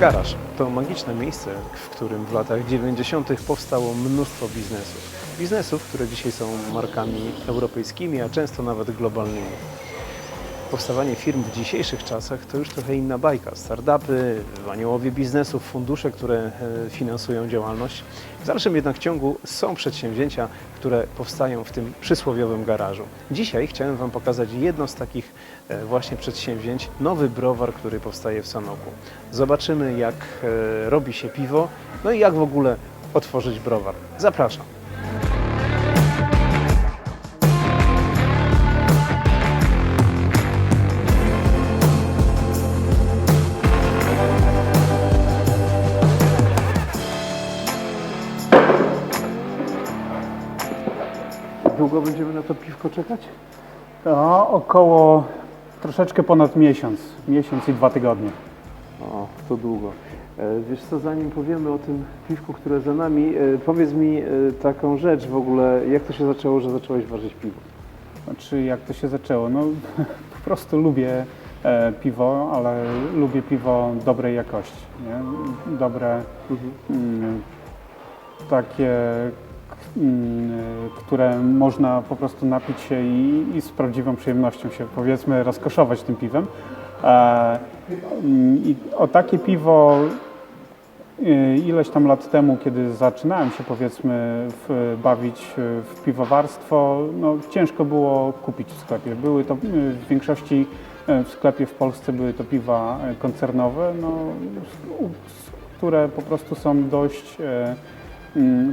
Garaż to magiczne miejsce, w którym w latach 90. powstało mnóstwo biznesów. Biznesów, które dzisiaj są markami europejskimi, a często nawet globalnymi. Powstawanie firm w dzisiejszych czasach to już trochę inna bajka. Startupy, aniołowie biznesów, fundusze, które e, finansują działalność. W dalszym jednak ciągu są przedsięwzięcia, które powstają w tym przysłowiowym garażu. Dzisiaj chciałem Wam pokazać jedno z takich e, właśnie przedsięwzięć, nowy browar, który powstaje w Sanoku. Zobaczymy, jak e, robi się piwo, no i jak w ogóle otworzyć browar. Zapraszam. Długo będziemy na to piwko czekać? To około troszeczkę ponad miesiąc, miesiąc i dwa tygodnie. O, to długo. E, Wiesz co, zanim powiemy o tym piwku, które za nami, e, powiedz mi e, taką rzecz w ogóle, jak to się zaczęło, że zacząłeś ważyć piwo? Znaczy jak to się zaczęło? No po prostu lubię e, piwo, ale lubię piwo dobrej jakości, nie? Dobre, mm, takie, które można po prostu napić się i, i z prawdziwą przyjemnością się powiedzmy rozkoszować tym piwem. E, I o takie piwo Y, Ileś tam lat temu, kiedy zaczynałem się powiedzmy w, bawić y, w piwowarstwo, no, ciężko było kupić w sklepie. Były to y, w większości y, w sklepie w Polsce były to piwa y, koncernowe, no, które po prostu są dość y,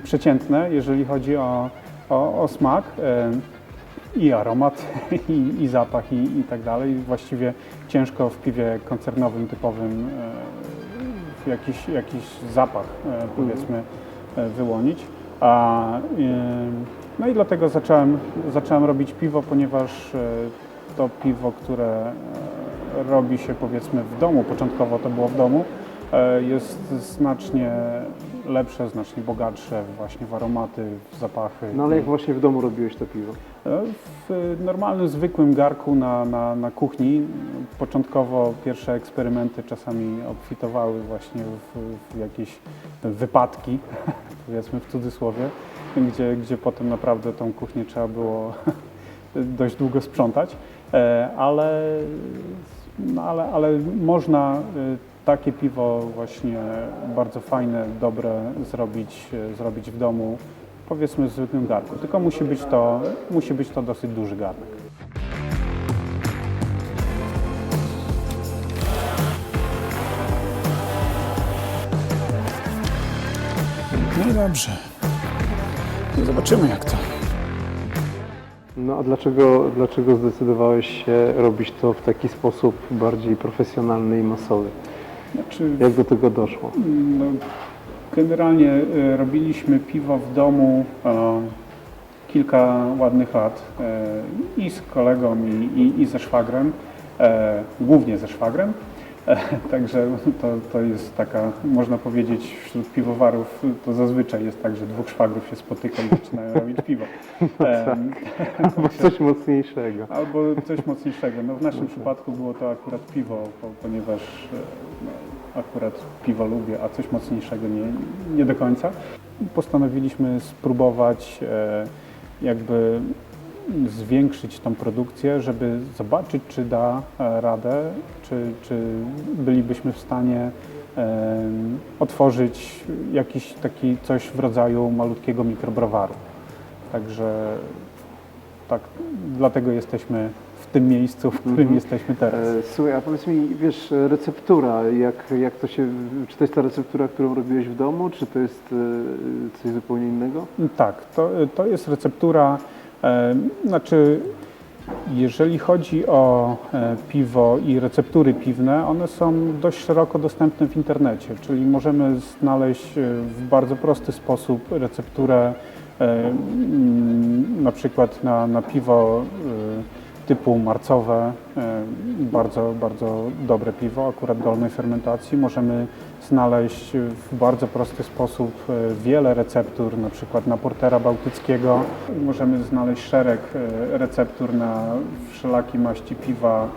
przeciętne, jeżeli chodzi o, o, o smak. i aromat, i, i zapach, i, i tak dalej. Właściwie ciężko w piwie koncernowym typowym jakiś, jakiś zapach, e, powiedzmy, e, wyłonić. A, no i dlatego zacząłem, zacząłem robić piwo, ponieważ e, to piwo, które robi się powiedzmy w domu, początkowo to było w domu, jest znacznie lepsze, znacznie bogatsze właśnie w aromaty, w zapachy. No ale jak właśnie w domu robiłeś to piwo? W normalnym, zwykłym garku na, na, na kuchni. Początkowo pierwsze eksperymenty czasami obfitowały właśnie w, w jakieś wypadki, powiedzmy w cudzysłowie, gdzie, gdzie potem naprawdę tą kuchnię trzeba było dość długo sprzątać, E, ale, no ale, ale można e, takie piwo właśnie bardzo fajne, dobre zrobić, zrobić w domu, powiedzmy w zwykłym garku. Tylko musi być to, musi być to dosyć duży garnek. No i dobrze. Zobaczymy jak to. No a dlaczego, dlaczego zdecydowałeś się robić to w taki sposób bardziej profesjonalny i masowy? Znaczy, Jak do tego doszło? No, generalnie e, robiliśmy piwo w domu e, kilka ładnych lat e, i z kolegą i, i, i ze szwagrem, e, głównie ze szwagrem. Także to, to jest taka, można powiedzieć, wśród piwowarów to zazwyczaj jest tak, że dwóch szwagrów się spotyka i zaczynają robić piwo. E, Albo coś mocniejszego. Albo coś mocniejszego. No w naszym przypadku było to akurat piwo, po, ponieważ e, no, akurat piwo lubię, a coś mocniejszego nie, nie do końca. Postanowiliśmy spróbować e, jakby zwiększyć tą produkcję, żeby zobaczyć, czy da e, radę, czy, czy bylibyśmy w stanie e, otworzyć jakiś taki coś w rodzaju malutkiego mikrobrowaru. Także tak, dlatego jesteśmy w tym miejscu, w którym Mhm. jesteśmy teraz. E, Słuchaj, a powiedz mi, wiesz, receptura, jak, jak to się, czy to jest ta receptura, którą robiłeś w domu, czy to jest coś zupełnie innego? Tak, to, to jest receptura, znaczy jeżeli chodzi o e, piwo i receptury piwne, one są dość szeroko dostępne w internecie, czyli możemy znaleźć e, w bardzo prosty sposób recepturę e, na przykład na, na piwo e, typu marcowe, e, bardzo, bardzo dobre piwo, akurat dolnej fermentacji. Możemy znaleźć w bardzo prosty sposób e, wiele receptur, na przykład na portera bałtyckiego. Możemy znaleźć szereg e, receptur na wszelakie maści piwa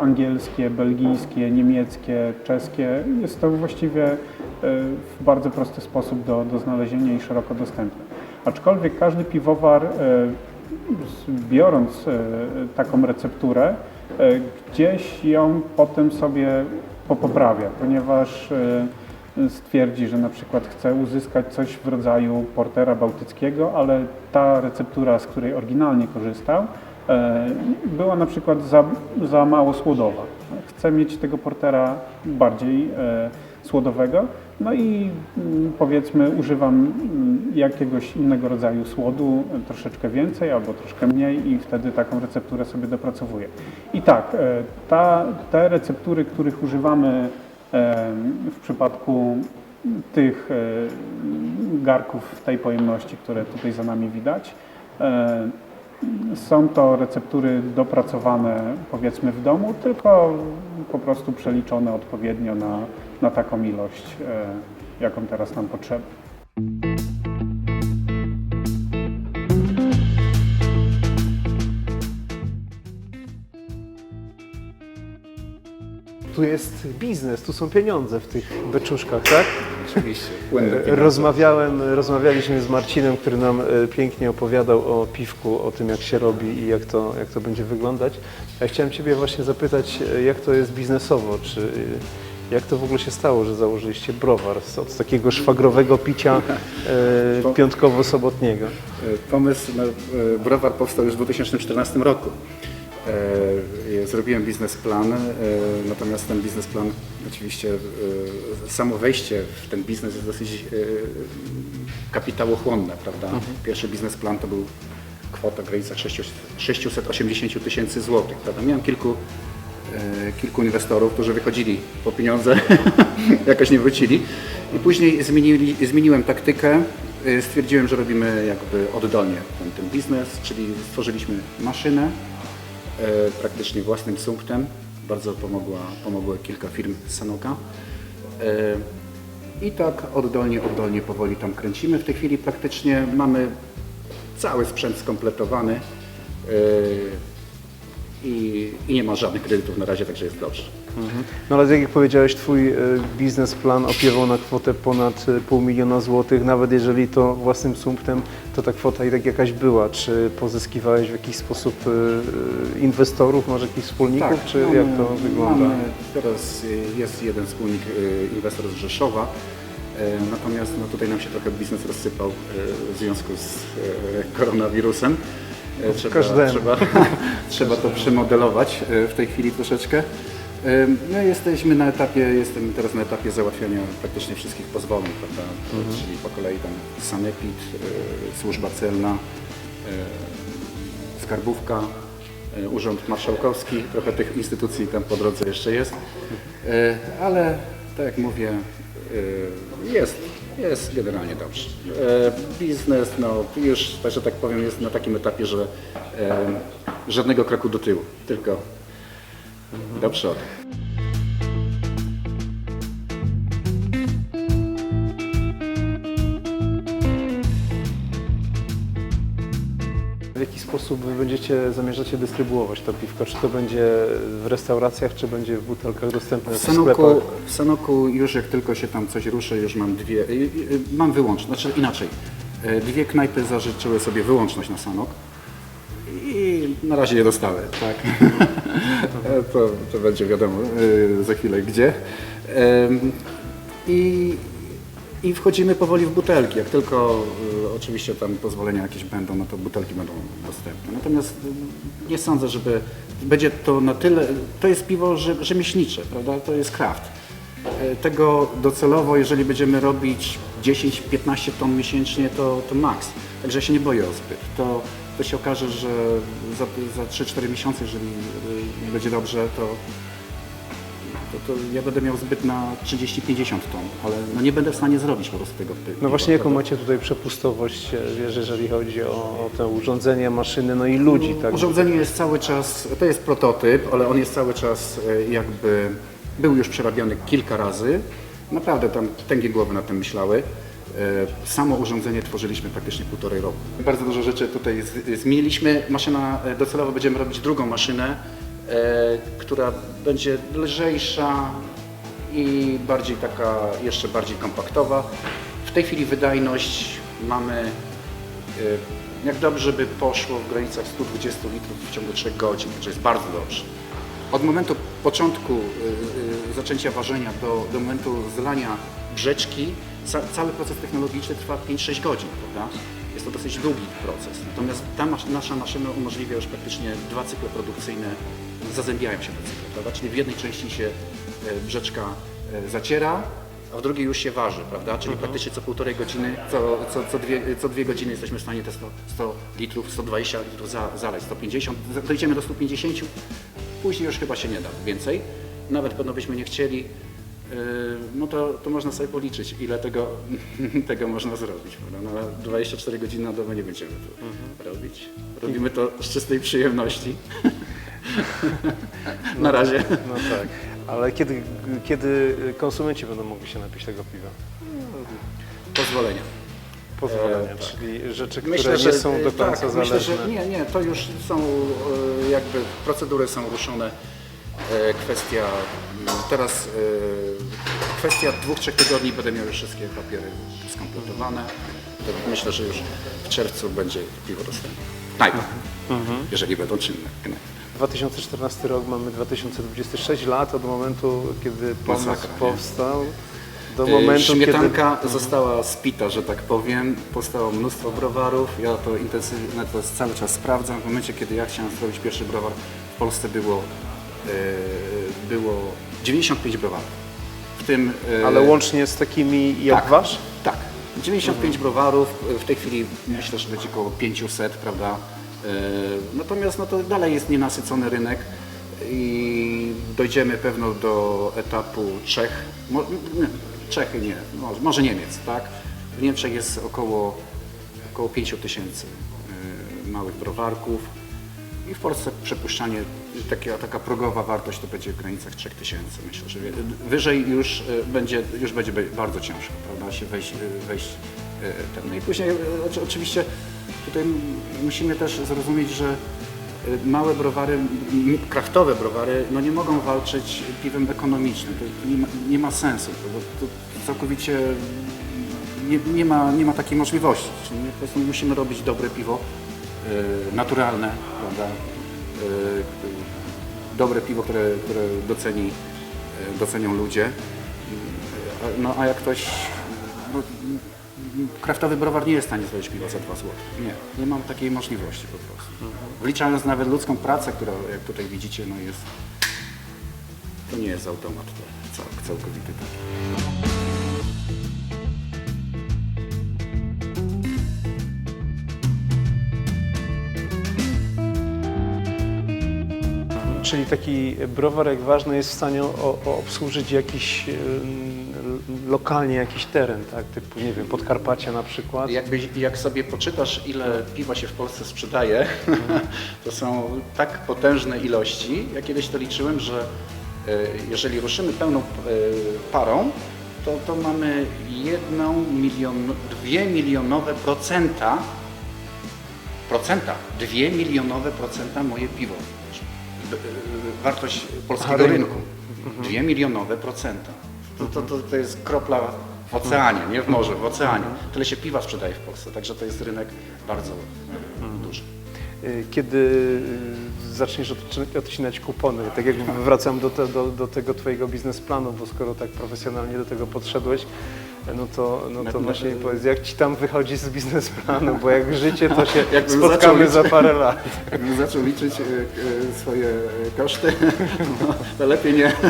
angielskie, belgijskie, niemieckie, czeskie. Jest to właściwie w bardzo prosty sposób do, do znalezienia i szeroko dostępne. Aczkolwiek każdy piwowar, biorąc e, taką recepturę, e, gdzieś ją potem sobie popoprawia, ponieważ e, stwierdzi, że na przykład chce uzyskać coś w rodzaju portera bałtyckiego, ale ta receptura, z której oryginalnie korzystał, była na przykład za, za mało słodowa. Chce mieć tego portera bardziej słodowego, no i mm, powiedzmy używam mm, jakiegoś innego rodzaju słodu, e, troszeczkę więcej albo troszkę mniej i wtedy taką recepturę sobie dopracowuję. I tak, e, ta, te receptury, których używamy em, w przypadku tych e, garków tej pojemności, które tutaj za nami widać. e, Są to receptury dopracowane powiedzmy w domu, tylko po prostu przeliczone odpowiednio na, na taką ilość, e, jaką teraz nam potrzeba. Tu jest biznes, tu są pieniądze w tych beczuszkach, tak? Oczywiście. Rozmawiałem, rozmawialiśmy z Marcinem, który nam e, pięknie opowiadał o piwku, o tym jak się robi i jak to, jak to będzie wyglądać. Ja chciałem Ciebie właśnie zapytać, e, jak to jest biznesowo, czy jak to w ogóle się stało, że założyliście browar z- od takiego szwagrowego picia e, piątkowo-sobotniego? E, Pomysł na e, browar powstał już w 2014 roku. E, Zrobiłem biznesplan, e, natomiast ten biznesplan, oczywiście e, samo wejście w ten biznes jest dosyć e, kapitałochłonne, prawda? Pierwszy biznesplan to był kwota w granicach 600 680 tysięcy złotych, prawda? Miałem kilku, kilku inwestorów, którzy wychodzili po pieniądze, jakoś nie wrócili i później zmienili, zmieniłem taktykę, e, stwierdziłem, że robimy jakby oddolnie ten, ten biznes, czyli stworzyliśmy maszynę, e, praktycznie własnym sumptem. Bardzo pomogła, pomogło kilka firm z Sanoka. E, I tak oddolnie, oddolnie powoli tam kręcimy. W tej chwili praktycznie mamy cały sprzęt skompletowany e, i, i nie ma żadnych kredytów na razie, także jest dobrze. No ale tak jak powiedziałeś, Twój e, biznesplan opiewał na kwotę ponad e, pół miliona złotych, nawet jeżeli to własnym sumptem, to ta kwota i tak jakaś była. Czy pozyskiwałeś w jakiś sposób e, inwestorów, może jakichś wspólników, czy mamy- jak to wygląda? Mamy, teraz jest jeden wspólnik, inwestor z Rzeszowa, natomiast no, tutaj nam się trochę biznes rozsypał w związku z koronawirusem. Y, Trzeba, każdemu. trzeba, trzeba to przemodelować y, w tej chwili troszeczkę. My jesteśmy na etapie, jestem teraz na etapie załatwiania praktycznie wszystkich pozwoleń, prawda? Czyli po kolei tam Sanepid, y, służba celna, skarbówka, e, Urząd Marszałkowski, trochę tych instytucji tam po drodze jeszcze jest, E, ale tak jak mówię, e, jest, jest generalnie dobrze. E, Biznes, no już, że tak powiem, jest na takim etapie, że e, żadnego kroku do tyłu, tylko do przodu. Sposób wy będziecie, zamierzacie dystrybuować to piwko? Czy to będzie w restauracjach, czy będzie w butelkach dostępne W Sanoku, sklepach? w Sanoku już jak tylko się tam coś ruszy, już mam dwie, mam wyłączność, znaczy inaczej, e, dwie knajpy zażyczyły sobie wyłączność na Sanok i na razie je dostały, tak. E, to, to będzie wiadomo y, za chwilę gdzie. I, I wchodzimy powoli w butelki. Jak tylko oczywiście tam pozwolenia jakieś będą, no to butelki będą dostępne. Natomiast y, nie sądzę, żeby będzie to na tyle. To jest piwo rze- rzemieślnicze, prawda? To jest kraft. Y, Tego docelowo, jeżeli będziemy robić 10-15 ton miesięcznie, to, to maks. Także się nie boję o zbyt. To, to się okaże, że za, za 3-4 miesiące, jeżeli y, będzie dobrze, to to, ja będę miał zbyt na 30-50 ton, ale no nie będę w stanie zrobić po prostu tego. No właśnie, jaką macie tutaj przepustowość, e, wiesz, jeżeli chodzi o, o te urządzenia, maszyny, no i ludzi, tak? Urządzenie jest cały czas, to jest prototyp, ale on jest cały czas e, jakby, był już przerabiany kilka razy. Naprawdę tam tęgie głowy nad tym myślały. E, Samo urządzenie tworzyliśmy praktycznie półtorej roku. Bardzo dużo rzeczy tutaj zmieniliśmy. Maszyna, docelowo będziemy robić drugą maszynę która będzie lżejsza i bardziej taka, jeszcze bardziej kompaktowa. W tej chwili wydajność mamy e, jak dobrze by poszło w granicach 120 litrów w ciągu 3 godzin, to jest bardzo dobrze. Od momentu początku y, zaczęcia ważenia do, do momentu zlania brzeczki, ca, cały proces technologiczny trwa 5-6 godzin, prawda? Jest to dosyć długi proces. Natomiast ta nasza maszyna umożliwia już praktycznie dwa cykle produkcyjne, zazębiają się te cykle, prawda? Czyli w jednej części się e, brzeczka e, zaciera, a w drugiej już się waży, prawda? Czyli praktycznie co półtorej godziny, co, co, co, dwie, co dwie godziny jesteśmy w stanie te 100, 100 litrów, 120 litrów za, zalać, 150, z- dojdziemy do 150, później już chyba się nie da więcej, nawet pewno byśmy nie chcieli, yy, no to, to można sobie policzyć, ile tego, tego można zrobić, prawda? No, ale 24 godziny na dobę nie będziemy to robić. Robimy to z czystej przyjemności. na razie. No tak. Ale kiedy, kiedy konsumenci będą mogli się napić tego piwa? Pozwolenia. Pozwolenia, E, tak. czyli rzeczy, które nie są do końca tak, zależne. Myślę, że nie, nie, to już są e, jakby procedury są ruszone. E, Kwestia m, teraz e, kwestia dwóch, trzech tygodni będę miał już wszystkie papiery skompletowane. To myślę, że już w czerwcu będzie piwo dostępne. Knajpy, Mhm. jeżeli będą czynne. knajpy. 2014 rok, mamy 2026 lat od momentu, kiedy pomysł Masakra, nie? powstał, do E, momentu, Śmietanka została spita, że tak powiem. Powstało mnóstwo browarów. Ja to intensywnie to cały czas sprawdzam. W momencie, kiedy ja chciałem zrobić pierwszy browar, w Polsce było, e, było 95 browarów. W tym, kiedy... Ale łącznie z takimi jak tak, wasz? Tak. 95 browarów. W tej chwili myślę, że będzie około 500, prawda? E, Natomiast no to dalej jest nienasycony rynek i dojdziemy pewno do etapu Czech. Nie, Czechy nie, może, Niemiec, tak? W Niemczech jest około, około 5 tysięcy e, małych browarków. I w Polsce przepuszczanie, taka, taka progowa wartość to będzie w granicach 3000 myślę, że wyżej już e, będzie, już będzie bardzo ciężko, prawda, się wejść, wejść ten. No i później oczy- oczywiście tutaj musimy też zrozumieć, że e, małe browary, kraftowe browary, no nie mogą walczyć piwem ekonomicznym, to nie ma, nie ma sensu, to całkowicie nie, nie, ma, nie ma takiej możliwości. Czyli my po prostu musimy robić dobre piwo, e, naturalne, prawda? E, dobre piwo, które, które doceni, docenią ludzie. No a jak ktoś, no, kraftowy browar nie jest w stanie zrobić piwa za 2 zł. Nie, nie mam takiej możliwości po prostu. Wliczając nawet ludzką pracę, która jak tutaj widzicie, no jest, to nie jest automat to cał, całkowity taki. Czyli taki browar jak ważny jest w stanie o, o obsłużyć jakiś lokalnie jakiś teren, tak? Typu, nie wiem, Podkarpacie na przykład. Jakbyś, jak sobie poczytasz, ile piwa się w Polsce sprzedaje, to są tak potężne ilości. Ja kiedyś to liczyłem, że e, jeżeli ruszymy pełną e, parą, to, to mamy jedną milion, dwie milionowe procenta, procenta, dwie milionowe procenta moje piwo. Wartość polskiego rynku. rynku. Dwie milionowe procenta. To, to, to, to jest kropla w oceanie, nie w morzu, w oceanie. Tyle się piwa sprzedaje w Polsce, także to jest rynek bardzo duży. Y, Kiedy y, zaczniesz odci- odcinać kupony, tak jak wracam do, te, do, do tego Twojego biznesplanu, bo skoro tak profesjonalnie do tego podszedłeś, no to, no to Na- właśnie na- powiedz, jak Ci tam wychodzi z biznesplanu, bo jak życie, to się spotkamy za parę lat. Jakbym zaczął liczyć e, e, swoje e, koszty, no, to lepiej nie.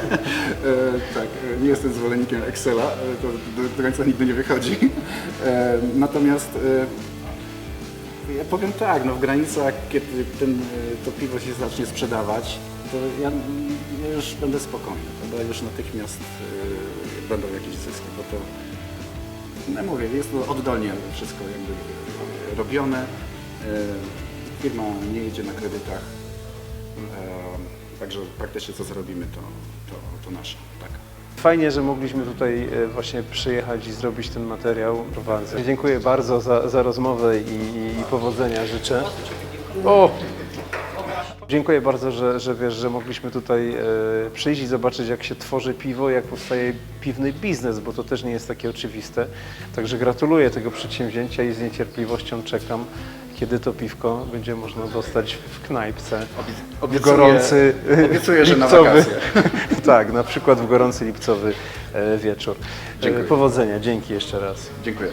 Tak, nie jestem zwolennikiem Excela, to do, końca nigdy nie wychodzi. Natomiast ja powiem tak, no w granicach, kiedy ten, to piwo się zacznie sprzedawać, to ja, ja już będę spokojny, prawda? Już natychmiast będą jakieś zyski, bo to no mówię, jest to oddolnie wszystko jakby robione. E, Firma nie jedzie na kredytach. E, Także praktycznie co zrobimy, to, to, to nasze. Tak. Fajnie, że mogliśmy tutaj e, właśnie przyjechać i zrobić ten materiał. Dziękuję bardzo za, za rozmowę i, i powodzenia życzę. O! Dziękuję bardzo, że, że wiesz, że mogliśmy tutaj e, przyjść i zobaczyć, jak się tworzy piwo, jak powstaje piwny biznes, bo to też nie jest takie oczywiste. Także gratuluję tego przedsięwzięcia i z niecierpliwością czekam, kiedy to piwko będzie można dostać w knajpce. w obiecuję- gorący obiecuję, że na lipcowy, wakacje. tak, na przykład w gorący lipcowy e, wieczór. E, Dziękuję. Powodzenia, dzięki jeszcze raz. Dziękuję.